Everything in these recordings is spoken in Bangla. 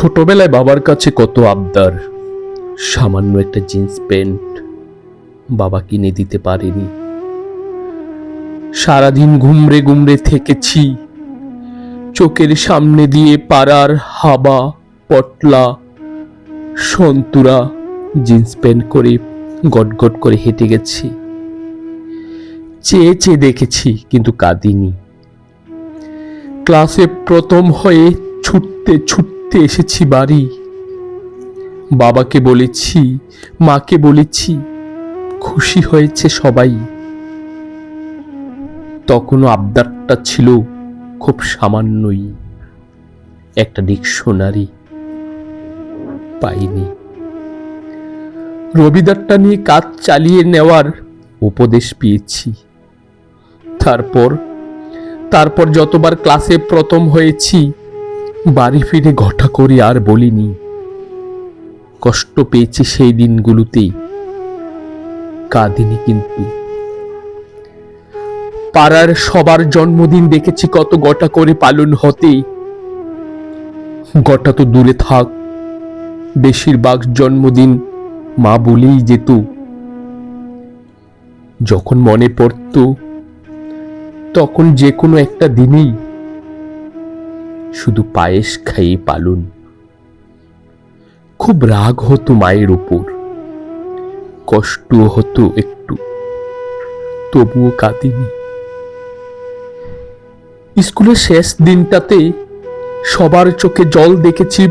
ছোটবেলায় বাবার কাছে কত আবদার। সামান্য একটা জিন্স প্যান্ট বাবা কিনে দিতে পারেনি। সারাদিন ঘুমরে ঘুমরে থেকেছি। চোখের সামনে দিয়ে পাড়ার হাবা, পটলা, সন্তুরা, জিন্স প্যান্ট করে গটগট করে হেঁটে গেছি। চেয়ে চেয়ে দেখেছি, কিন্তু কাঁদিনি। ক্লাসে প্রথম হয়ে ছুটতে ছুটতে এসেছি বাড়ি। বাবাকে বলেছি, মাকে বলেছি, খুশি হয়েছে সবাই। তখনও আবদারটা ছিল খুব সামান্যই। একটা ডিকশনারি পাইনি। রবিদারটা নিয়ে কাজ চালিয়ে নেওয়ার উপদেশ পেয়েছি। তারপর তারপর যতবার ক্লাসে প্রথম হয়েছি বাড়ি ফিরে ঘটা করে আর বলিনি। কষ্ট পেয়েছি সেই দিনগুলোতেই। কাঁদিনি কিন্তু। পাড়ার সবার জন্মদিন দেখেছি কত গটা করে পালন হতে গটা তো দূরে থাক। বেশিরভাগ জন্মদিন মা বলেই যেত। যখন মনে পড়তো, তখন যে কোনো একটা দিনেই শুধু পায়েস খাইয়ে পালুন। খুব রাগ হতো মায়ের উপর কষ্ট হতো একটু। তবুও কাঁদিনি। স্কুলের শেষ দিনটাতে সবার চোখে জল দেখেছি।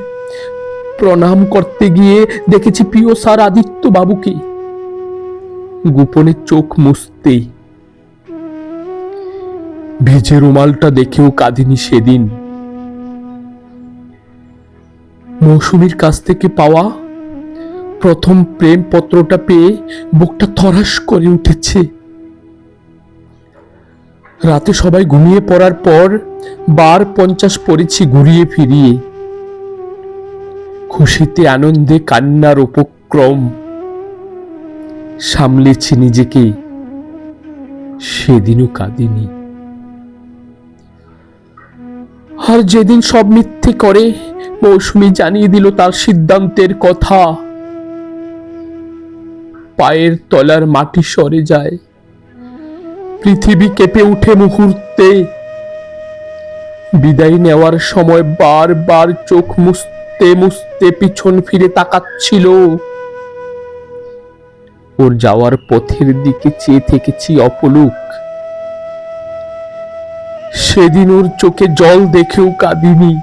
প্রণাম করতে গিয়ে দেখেছি প্রিয় স্যার আদিত্য বাবুকে। গোপনে চোখ মুছতেই। ভিজে রুমালটা দেখেও কাঁদিনি সেদিন। মৌসুমীর কাছ থেকে পাওয়া প্রথম প্রেম পত্রটা পেয়ে বুকটা থরাস করে উঠেছে। রাতে সবাই ঘুমিয়ে পড়ার পর বার পঞ্চাশ পড়েছি ঘুরিয়ে ফিরিয়ে। খুশিতে, আনন্দে, কান্নার উপক্রম সামলেছি নিজেকে। সেদিনও কাঁদিনি। আর যেদিন সব মিথ্যে করে, মৌসুমি জানিয়ে দিল তার সিদ্ধান্তের কথা। পায়ের তলার মাটি সরে যায়। পৃথিবী কেঁপে উঠে মুহূর্তে। বিদায় নেওয়ার সময় বারবার চোখ মুছতে মুছতে পিছন ফিরে তাকাচ্ছিল। ওর যাওয়ার পথের দিকে চেয়ে থেকেছি অপলুক। সেদিন ওর চোখে জল দেখেও কাঁদিনি।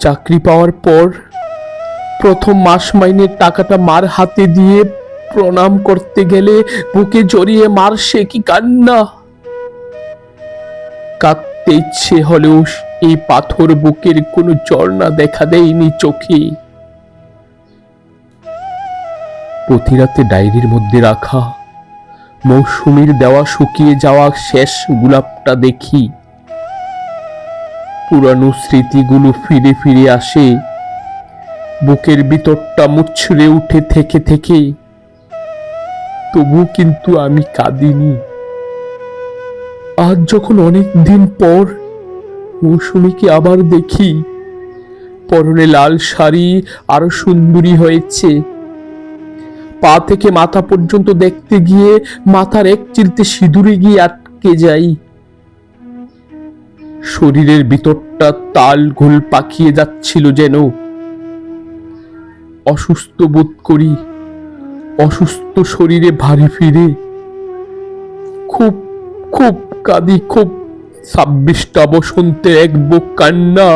চাকরি পাওয়ার পর প্রথম মাস মাইনের টাকাটা মার হাতে দিয়ে প্রণাম করতে গেলে বুকে জড়িয়ে মার সে কি কান্না? কাঁদতে ইচ্ছে হলেও এই পাথর বুকের কোনো ঝর্ণা দেখা দেয়নি চোখে। প্রতিরাতে ডায়েরির মধ্যে রাখা মৌসুমীর দেওয়া শুকিয়ে যাওয়া শেষ গোলাপটা দেখি। পুরানো স্মৃতিগুলো ফিরে ফিরে আসে। বুকের ভিতরটা মুছড়ে উঠে থেকে থেকে। তবু কিন্তু আমি কাঁদিনি। আজ যখন অনেক দিন পর মৌসুমীকে আবার দেখি, পরনে লাল শাড়ি, আরও সুন্দরী হয়েছে। পা থেকে মাথা পর্যন্ত দেখতে গিয়ে মাথার এক চিলতে সিঁদুরে গিয়ে আটকে যাই। শরীরের ভিতরটা তাল ঘোল পাকিয়ে যাচ্ছিল যেন। অসুস্থ বোধ করি, অসুস্থ শরীরে ভারী ফিরে। খুব খুব কাঁদি, খুব ছাব্বিশটা বসন্তে এক বুক কান্না,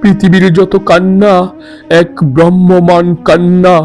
পৃথিবীর যত কান্না, এক ব্রহ্মমান কান্না।